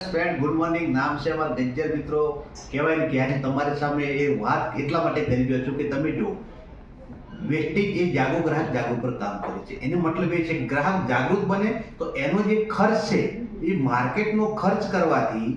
Friend good morning નામ છે અમારા ગજ્જર મિત્રો. કહેવાય ને કે આજે તમારી સામે એ વાત એટલા માટે કરી રહ્યો છું કે તમે જો વેસ્ટેજ એ જાગો ગ્રાહક જાગૃત પર કામ કરે છે. એનો મતલબ એ છે કે ગ્રાહક જાગૃત બને તો એનો જે ખર્ચ છે, એ માર્કેટનો ખર્ચ કરવાથી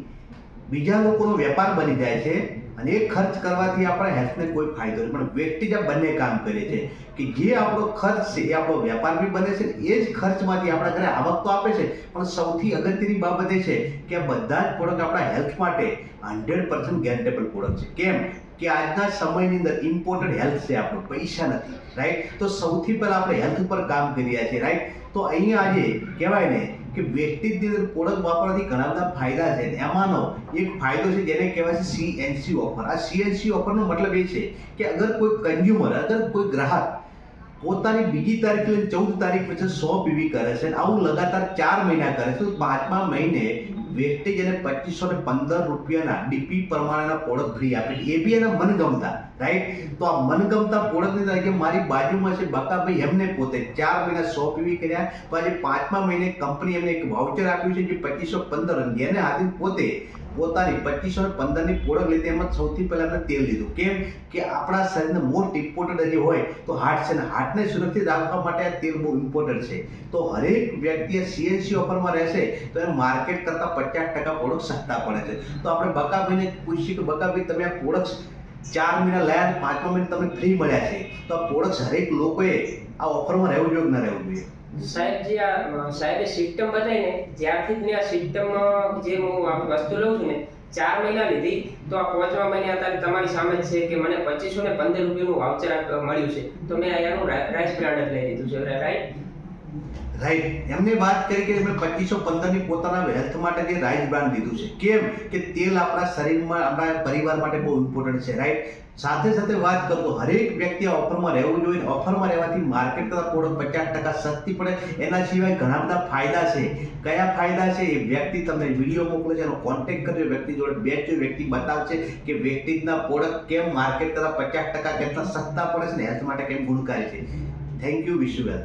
બીજા લોકોનો વેપાર બની જાય છે અને એ ખર્ચ કરવાથી આપણા હેલ્થને કોઈ ફાયદો નહીં. પણ વ્યક્તિ જ બંને કામ કરે છે કે જે આપણો ખર્ચ છે, એ આપણો વેપાર બી બને છે એ જ ખર્ચમાંથી આપણા ઘરે આવક તો આપે છે. પણ સૌથી અગત્યની બાબત એ છે કે આ બધા જ પ્રોડક્ટ આપણા હેલ્થ માટે હંડ્રેડ પર્સન્ટ ગેરંટેબલ પ્રોડક્ટ છે. કેમ? કે આજના સમયની અંદર ઇમ્પોર્ટન્ટ હેલ્થ છે આપણું, પૈસા નથી રાઈટ તો સૌથી પહેલા આપણે હેલ્થ ઉપર કામ કરી રહ્યા છીએ રાઈટ તો અહીંયા આજે કહેવાય ને કે વ્યક્તિની અંદર પ્રોડક્ટ વાપરવાથી ઘણા બધા ફાયદા છે એમાંનો એક ફાયદો છે જેને કહેવાય છે સીએનસી ઓફર આ સીએનસી ઓફરનો મતલબ એ છે કે અગર કોઈ કન્ઝ્યુમર અગર કોઈ ગ્રાહક પોતાની બીજી તારીખ ચૌદ તારીખ પછી સો પીવી કરે છે આવું લગાતાર ચાર મહિના કરે છે, તો પાંચમા મહિને વેસ્ટેજ અને પચીસો ને પંદર રૂપિયાના ડીપી પ્રમાણેના પોળક ફ્રી આપે એ બી એના મનગમતા રાઈટ તો આ મનગમતા પ્રોડક્ટની તરીકે મારી બાજુમાં છે બકાભાઈ, એમને પોતે ચાર મહિના સો પીવી કર્યા. પછી પાંચમા મહિને કંપની એમને એક વાઉચર આપ્યું છે જે પચીસો પંદર જેને આધીન પોતે પોતાની પચીસો ને પંદરની પોળક લીધી. એમાં સૌથી પહેલા એમને તેલ લીધું. કેમ કે આપણા શરીરને મોસ્ટ ઇમ્પોર્ટન્ટ જે હોય, તો હાર્ટ છે ને હાર્ટને સુરક્ષિત રાખવા માટે આ તેલ બહુ ઇમ્પોર્ટન્ટ છે. તો હરેક વ્યક્તિએ સીએનસી ઓફરમાં રહેશે, તો એ માર્કેટ કરતાં પચાસ ટકા પ્રોડક્ટ સસ્તા પડે છે. તો આપણે બકાભાઈને પૂછીએ કે બકાભાઈ, તમે આ પ્રોડક્ટ ચાર મહિના લાયા પાંચમા મહિને તમને ફ્રી મળ્યા છે. તો આ પ્રોડક્ટ હરેક લોકોએ આ ઓફરમાં રહેવું જોઈએ કે ન રહેવું જોઈએ? સાહેબ આ, સાહેબે સિસ્ટમ બતાવી ને જ્યારથી મેં આ સિસ્ટમમાં જે હું વસ્તુ લઉં છું ને, ચાર મહિના લીધી, તો આ પાંચમા મહિને અત્યારે તમારી સામે છે કે મને પચીસો ને પંદર રૂપિયાનું વાઉચર મળ્યું છે. તો મેં એનું રાઈસ બ્રાન્ડ લઈ લીધું છે રાઈટ રાઈટ એમને વાત કરી કે એમણે પચીસો પંદરની પોતાના હેલ્થ માટે જે રાઈસ બ્રાન્ડ લીધું છે. કેમ? કે તેલ આપણા શરીરમાં, આપણા પરિવાર માટે બહુ ઇમ્પોર્ટન્ટ છે. રાઈટ સાથે સાથે વાત કરતો હરેક વ્યક્તિ ઓફરમાં રહેવું જોઈએ. ઓફરમાં રહેવાથી માર્કેટ કરતાં પ્રોડક્ટ પચાસ ટકા સસ્તી પડે. એના સિવાય ઘણા બધા ફાયદા છે. કયા ફાયદા છે? એ વ્યક્તિ તમને વીડિયો મોકલે છે, એનો કોન્ટેક્ટ કરજો. વ્યક્તિ જોડે બેસજો. વ્યક્તિ બતાવશે કે વ્યક્તિના પ્રોડક્ટ કેમ માર્કેટ કરતાં પચાસ ટકા, કેટલા સસ્તા પડે છે ને? હેલ્થ માટે કેમ ગુણકારી છે? Thank you wish you well